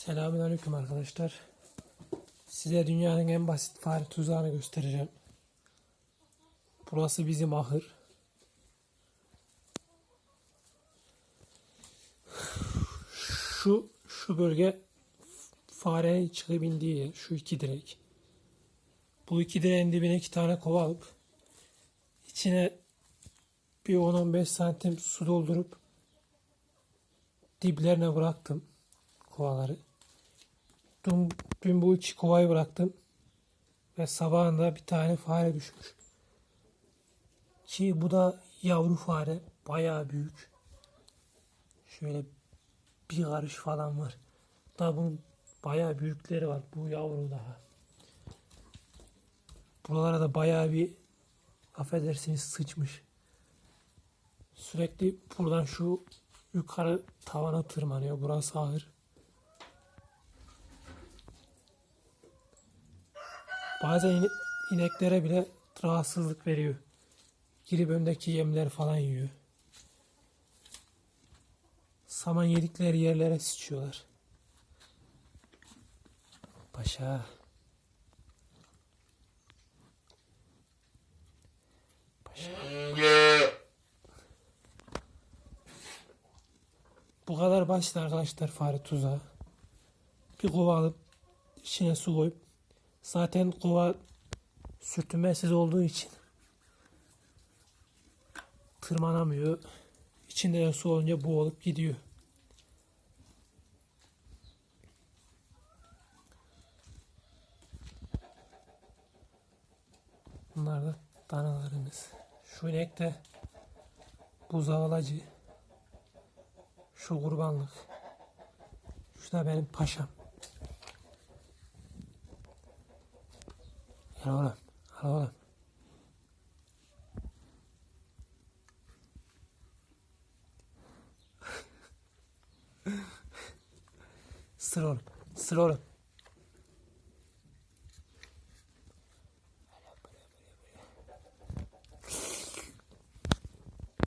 Selamünaleyküm arkadaşlar. Size dünyanın en basit fare tuzağını göstereceğim. Burası bizim ahır. Şu şu bölge farenin çıkıp indiği yer. Şu iki direk. Bu iki direğin dibine iki tane kova alıp içine bir 10-15 santim su doldurup diplerine bıraktım kovaları. Dün, dün bu iki kovayı bıraktım. Ve sabahında bir tane fare düşmüş. Ki bu da yavru fare. Bayağı büyük. Şöyle bir karış falan var. Daha bunun bayağı büyükleri var. Bu yavru daha. Buralara da bayağı bir affedersiniz sıçmış. Sürekli buradan şu yukarı tavana tırmanıyor. Burası ağır. Bazen ine- ineklere bile rahatsızlık veriyor. Girip öndeki yemleri falan yiyor. Saman yedikleri yerlere sıçıyorlar. Paşa. Paşa. Bu kadar basit arkadaşlar fare tuzağı. Bir kova alıp içine su koyup zaten kova sürtünmesiz olduğu için tırmanamıyor. İçinde de su olunca boğulup gidiyor. Bunlar da danalarımız. Şu inek de buzağılacı. Şu kurbanlık. Şu da benim paşam. 好了，好了，死了了，死了。